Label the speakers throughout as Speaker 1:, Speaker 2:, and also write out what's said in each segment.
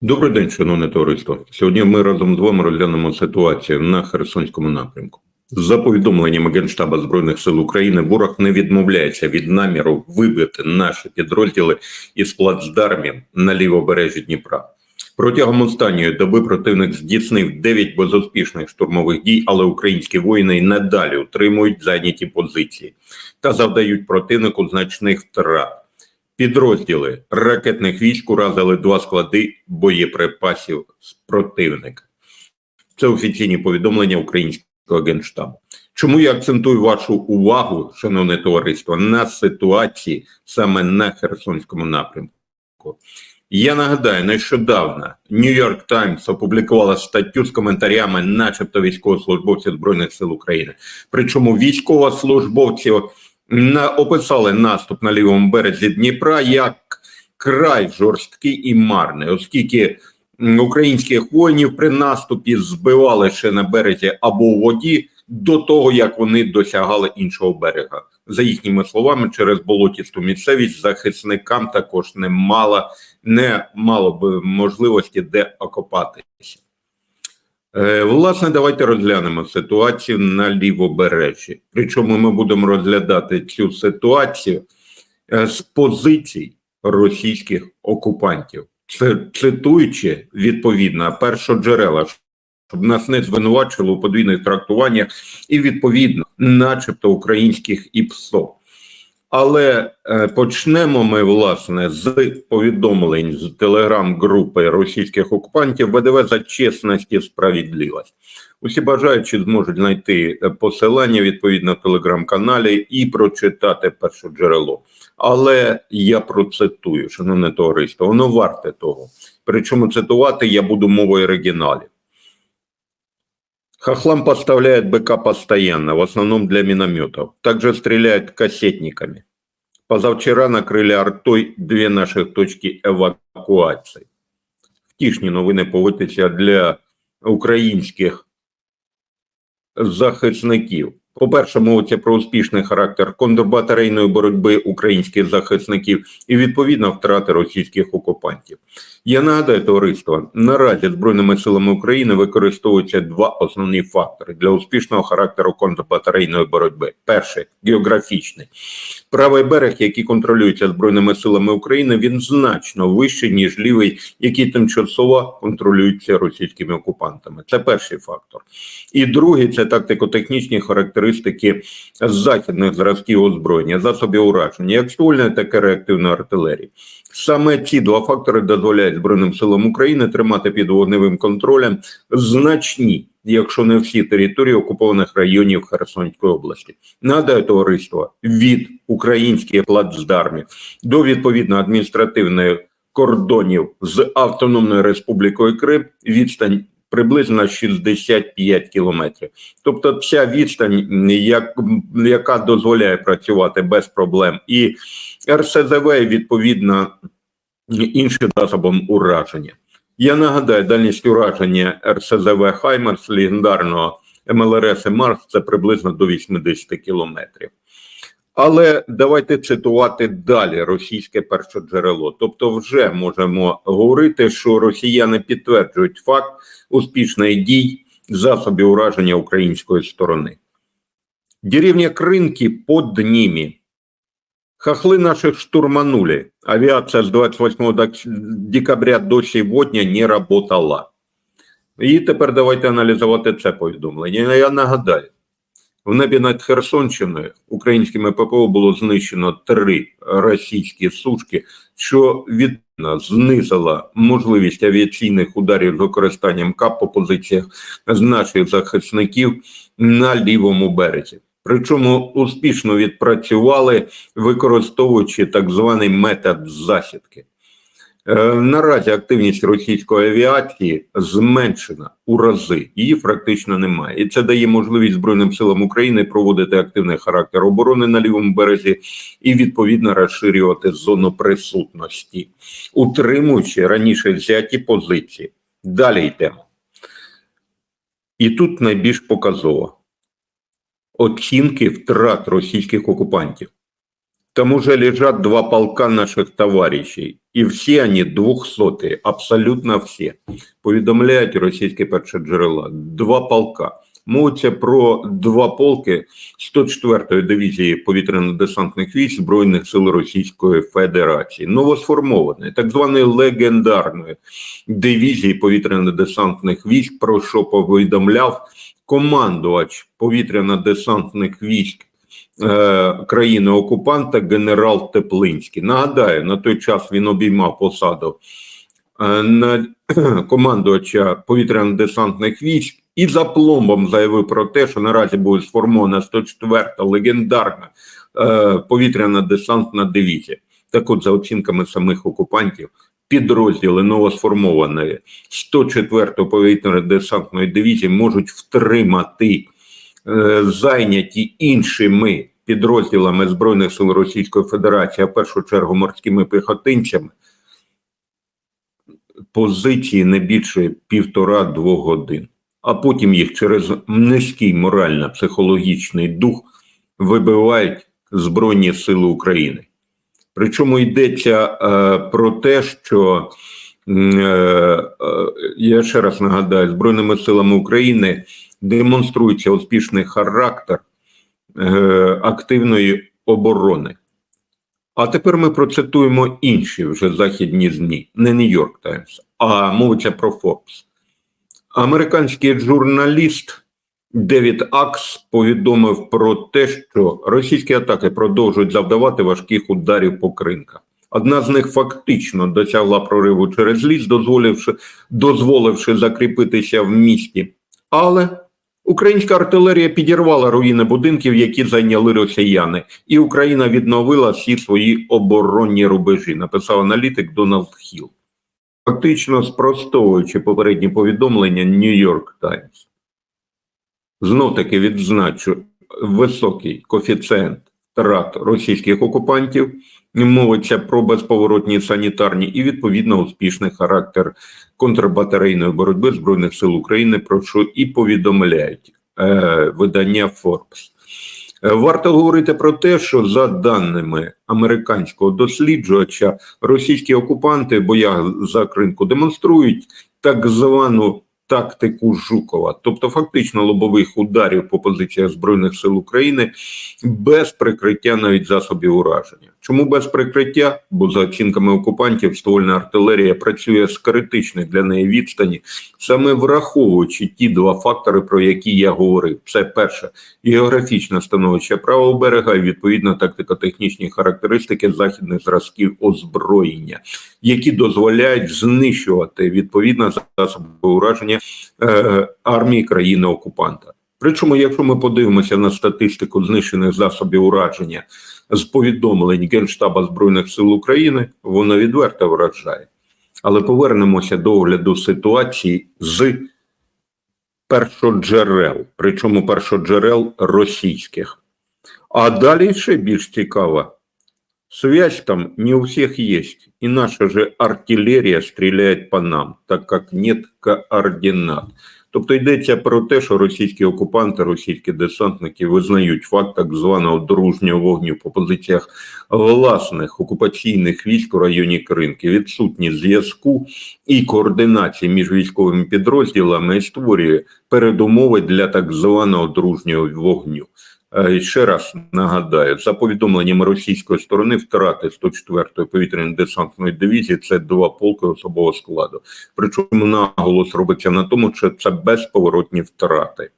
Speaker 1: Добрий день, шановне товариство. Сьогодні ми разом з вами розглянемо ситуацію на Херсонському напрямку. За повідомленнями Генштаба Збройних сил України, ворог не відмовляється від наміру вибити наші підрозділи із плацдармів на лівобережжі Дніпра. Протягом останньої доби противник здійснив 9 безуспішних штурмових дій, але українські воїни й надалі утримують зайняті позиції та завдають противнику значних втрат. Підрозділи ракетних військ уразили два склади боєприпасів з противника. Це офіційні повідомлення українського генштабу. Чому я акцентую вашу увагу, шановне товариство, на ситуації саме на Херсонському напрямку? Я нагадаю, нещодавно Нью-Йорк Таймс опублікувала статтю з коментарями, начебто військовослужбовців Збройних сил України. Причому військовослужбовців описали наступ на лівому березі Дніпра як край жорсткий і марний, оскільки українських воїнів при наступі збивали ще на березі або у воді до того, як вони досягали іншого берега. За їхніми словами, через болотісту місцевість захисникам також не мало, не мало б можливості де окопатися. Е, Власне, давайте розглянемо ситуацію на лівобережжі. Причому ми будемо розглядати цю ситуацію е, з позицій російських окупантів, цитуючи відповідно першоджерела, щоб нас не звинувачили у подвійних трактуваннях і відповідно, начебто українських ІПСО. Але е, почнемо ми власне з повідомлень з телеграм-групи російських окупантів ВДВ за чесність і справедливість. Усі бажаючі зможуть знайти е, посилання відповідно телеграм-каналі і прочитати перше джерело. Але я процитую, шановне товариство, воно варте того. Причому цитувати я буду мовою оригіналів. Хохлам поставляет БК постоянно, в основном для минометов. Также стреляют кассетниками. Позавчера накрили артой две наших точки евакуації. Втішні новини поводяться для українських захисників. По-перше, мовиться про успішний характер контрбатарейної боротьби українських захисників і відповідно втрати російських окупантів. Я нагадаю, товариство, наразі Збройними силами України використовуються два основні фактори для успішного характеру контрбатарейної боротьби. Перший географічний. Правий берег, який контролюється Збройними силами України, він значно вищий, ніж лівий, який тимчасово контролюється російськими окупантами. Це перший фактор. І другий це тактико-технічні характеристики західних зразків озброєння, засобів ураження, як ствольної, так і реактивної артилерії. Саме ці два фактори дозволяють Збройним силам України тримати під вогневим контролем значні, якщо не всі території окупованих районів Херсонської області. Нагадаю, товариство від українських плацдармів до відповідно адміністративної кордонів з Автономною Республікою Крим відстань. Приблизно 65 кілометрів, тобто ця відстань, як, яка дозволяє працювати без проблем, і РСЗВ відповідно іншим засобом ураження. Я нагадаю, дальність ураження РСЗВ Хаймерс легендарного МЛРС Марс це приблизно до 80 кілометрів. Але давайте цитувати далі російське першоджерело. Тобто, вже можемо говорити, що росіяни підтверджують факт успішної дій засобів ураження української сторони. Деревня Кринки под ними. Хохлы наших штурманули. Авиация с 28 декабря до сегодня не работала. І тепер давайте аналізувати це повідомлення. Я нагадаю, в небі над Херсонщиною українськими ППО було знищено три російські сушки, що відповідно знизило можливість авіаційних ударів з використанням КАП по позиціях з наших захисників на лівому березі. Причому успішно відпрацювали, використовуючи так званий метод засідки. Е, Наразі активність російської авіації зменшена у рази, її практично немає, і це дає можливість Збройним силам України проводити активний характер оборони на лівому березі і відповідно розширювати зону присутності, утримуючи раніше взяті позиції. Далі йдемо. І тут найбільш показово оцінки втрат російських окупантів. Там уже лежат два полка наших товарищей, и все они двухсотые, абсолютно все. Повідомляють російські першоджерела. Два полка. Мовиться про два полки 104-ї дивізії повітряно-десантних військ Збройних сил Російської Федерації, новосформованої, так званої легендарної дивізії повітряно-десантних військ, про що повідомляв командувач повітряно-десантних військ е, країни окупанта генерал Теплинський. Нагадаю, на той час він обіймав посаду е, на командувача повітряно-десантних військ і за пломбом заявив про те, що наразі буде сформована 104-та легендарна е, повітряна десантна дивізія. Так от, за оцінками самих окупантів, підрозділи новосформованої 104-ї повітряно-десантної дивізії можуть втримати е, зайняті іншими підрозділами Збройних сил Російської Федерації, а в першу чергу морськими піхотинцями, позиції не більше півтора-двох годин, а потім їх через низький морально-психологічний дух вибивають Збройні Сили України. Причому йдеться е, про те, що е, е, я ще раз нагадаю, Збройними силами України демонструється успішний характер е, активної оборони. А тепер ми процитуємо інші вже західні ЗМІ, не Нью-Йорк Таймс, а мовиться про Форбс. Американський журналіст Девід Акс повідомив про те, що російські атаки продовжують завдавати важких ударів по кринках. Одна з них фактично досягла прориву через ліс, дозволивши, дозволивши закріпитися в місті. Але українська артилерія підірвала руїни будинків, які зайняли росіяни, і Україна відновила всі свої оборонні рубежі, написав аналітик Дональд Хілл. Фактично спростовуючи попередні повідомлення Нью-Йорк Таймс. Знов таки відзначу високий коефіцієнт втрат російських окупантів, мовиться про безповоротні санітарні і відповідно успішний характер контрбатарейної боротьби Збройних сил України, про що і повідомляють е, видання Forbes. Е, Варто говорити про те, що за даними американського досліджувача, російські окупанти бо я за кринку демонструють так звану тактику Жукова, тобто фактично лобових ударів по позиціях збройних сил України без прикриття навіть засобів ураження. Чому без прикриття? Бо за оцінками окупантів ствольна артилерія працює з критичних для неї відстані, саме враховуючи ті два фактори, про які я говорив. Це перше географічне становище правого берега і відповідно тактико-технічні характеристики західних зразків озброєння, які дозволяють знищувати відповідно засоби ураження е, армії країни окупанта. Причому, якщо ми подивимося на статистику знищених засобів ураження з повідомлень Генштаба Збройних сил України, воно відверто вражає. Але повернемося до огляду ситуації з першоджерел, причому першоджерел російських. А далі ще більш цікаво. Связь там не у всех есть, и наша же артиллерия стреляет по нам, так как нет координат. Тобто йдеться про те, що російські окупанти, російські десантники визнають факт так званого дружнього вогню по позиціях власних окупаційних військ у районі Кринки, відсутність зв'язку і координації між військовими підрозділами створює передумови для так званого дружнього вогню. Е, Ще раз нагадаю, за повідомленнями російської сторони, втрати 104-ї повітряно-десантної дивізії це два полки особового складу. Причому наголос робиться на тому, що це безповоротні втрати.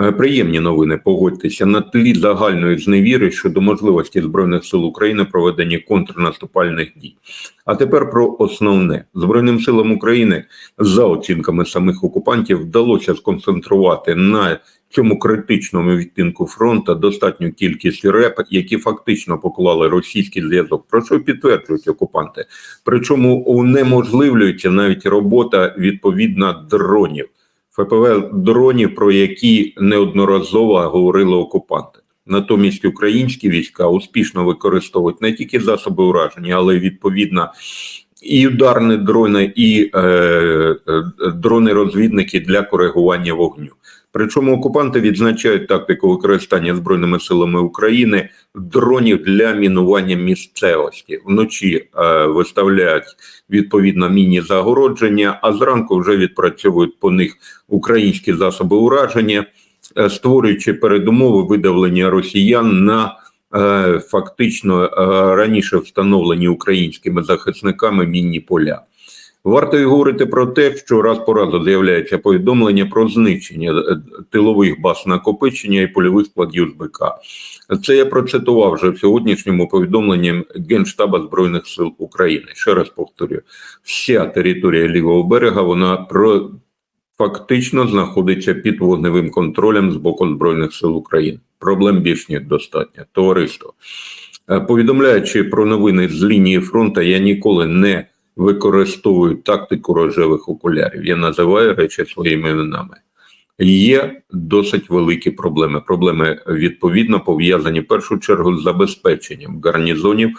Speaker 1: Е, Приємні новини, погодьтеся, на тлі загальної зневіри щодо можливості Збройних сил України проведення контрнаступальних дій. А тепер про основне Збройним силам України, за оцінками самих окупантів, вдалося сконцентрувати на цьому критичному відтинку фронту достатню кількість РЕП, які фактично поклали російський зв'язок, про що підтверджують окупанти. Причому унеможливлюється навіть робота відповідно дронів. ФПВ дронів, про які неодноразово говорили окупанти. Натомість українські війська успішно використовують не тільки засоби ураження, але й відповідно і ударні дрони, і е, е, дрони-розвідники для коригування вогню. Причому окупанти відзначають тактику використання збройними силами України дронів для мінування місцевості. Вночі е, виставляють відповідно міні-загородження, а зранку вже відпрацьовують по них українські засоби ураження, е, створюючи передумови видавлення росіян на е, фактично е, раніше встановлені українськими захисниками мінні поля. Варто й говорити про те, що раз по разу з'являється повідомлення про знищення е, тилових баз накопичення і польових складів з БК. Це я процитував вже в сьогоднішньому повідомленні Генштаба Збройних сил України. Ще раз повторюю, вся територія лівого берега вона про фактично знаходиться під вогневим контролем з боку Збройних сил України. Проблем більш ніж достатньо. Товариство. Е, Повідомляючи про новини з лінії фронту, я ніколи не використовую тактику рожевих окулярів. Я називаю речі своїми іменами. Є досить великі проблеми. Проблеми відповідно пов'язані в першу чергу з забезпеченням гарнізонів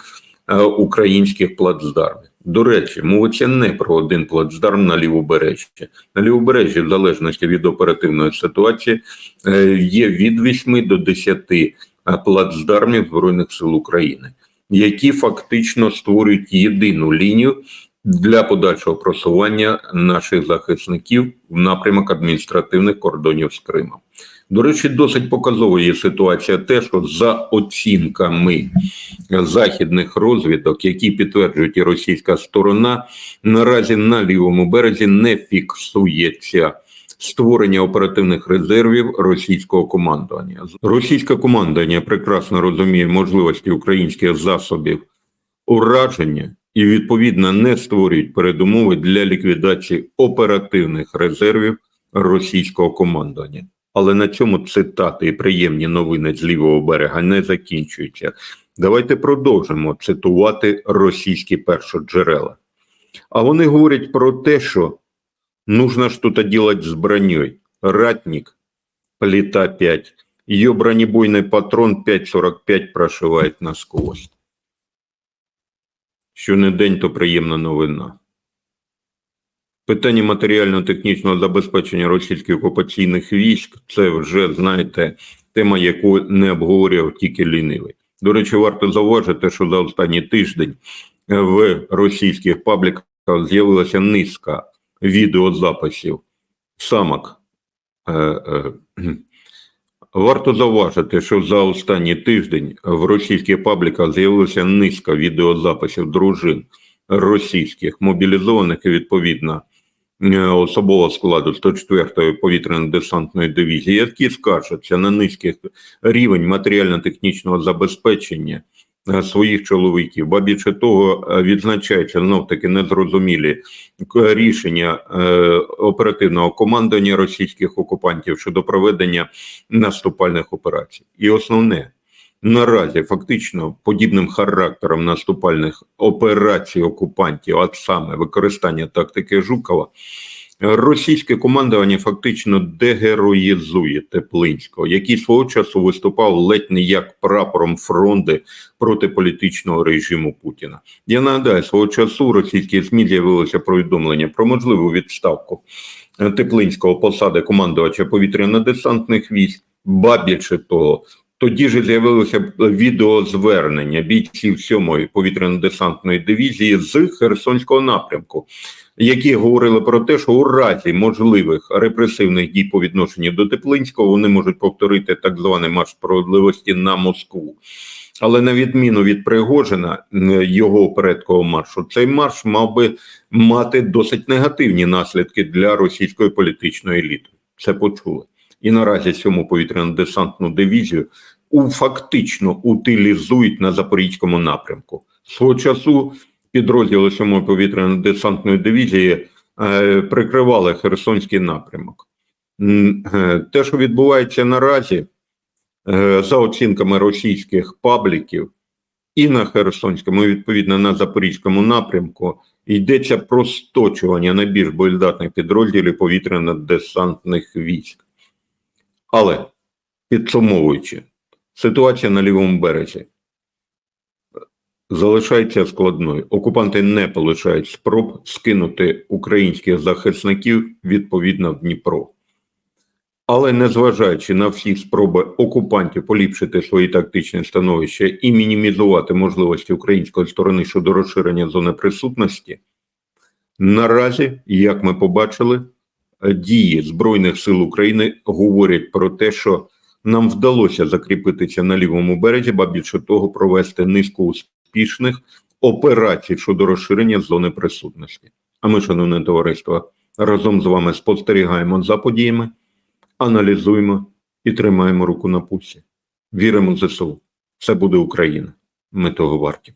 Speaker 1: е, українських плацдармів. До речі, мовиться не про один плацдарм на лівобережжі. На лівобережжі, в залежності від оперативної ситуації, е, є від 8 до 10 е, плацдармів Збройних сил України, які фактично створюють єдину лінію для подальшого просування наших захисників в напрямок адміністративних кордонів з Кримом. До речі, досить показовою є ситуація, те, що за оцінками західних розвідок, які підтверджують і російська сторона, наразі на лівому березі не фіксується створення оперативних резервів російського командування. Російське командування прекрасно розуміє можливості українських засобів ураження і відповідно не створюють передумови для ліквідації оперативних резервів російського командування. Але на цьому цитати і приємні новини з лівого берега не закінчуються. Давайте продовжимо цитувати російські першоджерела. А вони говорять про те, що нужно что-то делать з броней. Ратник, плита 5, ее бронебойный патрон 5,45 прошивает насквозь. Що не день, то приємна новина. Питання матеріально-технічного забезпечення російських окупаційних військ це вже, знаєте, тема, яку не обговорював тільки лінивий. До речі, варто зауважити, що за останній тиждень в російських пабліках з'явилася низка відеозаписів самок. Е, е, Варто зауважити, що за останній тиждень в російських пабліках з'явилася низка відеозаписів дружин російських мобілізованих і відповідно е, особового складу 104-ї повітряно-десантної дивізії, які скаржаться на низький рівень матеріально-технічного забезпечення своїх чоловіків. Ба більше того, е, відзначається знов таки незрозумілі рішення е, оперативного командування російських окупантів щодо проведення наступальних операцій. І основне наразі фактично подібним характером наступальних операцій окупантів, а саме використання тактики Жукова, російське командування фактично дегероїзує Теплинського, який свого часу виступав ледь не як прапором фронти проти політичного режиму Путіна. Я нагадаю, свого часу російські ЗМІ з'явилося повідомлення про можливу відставку Теплинського посади командувача повітряно-десантних військ, ба більше того. Тоді ж з'явилося відеозвернення бійців 7-ї повітряно-десантної дивізії з Херсонського напрямку, які говорили про те, що у разі можливих репресивних дій по відношенню до Теплинського вони можуть повторити так званий марш справедливості на Москву. Але на відміну від Пригожина, його передкового маршу, цей марш мав би мати досить негативні наслідки для російської політичної еліти. Це почули. І наразі сьому повітряно-десантну дивізію у фактично утилізують на запорізькому напрямку. Свого часу підрозділи сьомої повітряно-десантної дивізії е, прикривали Херсонський напрямок. Е, Те, що відбувається наразі, е, за оцінками російських пабліків, і на Херсонському, і відповідно на Запорізькому напрямку, йдеться про сточування найбільш боєздатних підрозділів повітряно-десантних військ. Але підсумовуючи, ситуація на лівому березі залишається складною. Окупанти не полишають спроб скинути українських захисників відповідно в Дніпро. Але незважаючи на всі спроби окупантів поліпшити свої тактичне становище і мінімізувати можливості української сторони щодо розширення зони присутності, наразі, як ми побачили, дії Збройних сил України говорять про те, що нам вдалося закріпитися на лівому березі, ба більше того, провести низку успішних операцій щодо розширення зони присутності. А ми, шановне товариство, разом з вами спостерігаємо за подіями, аналізуємо і тримаємо руку на пульсі. Віримо в ЗСУ. Це буде Україна. Ми того варті.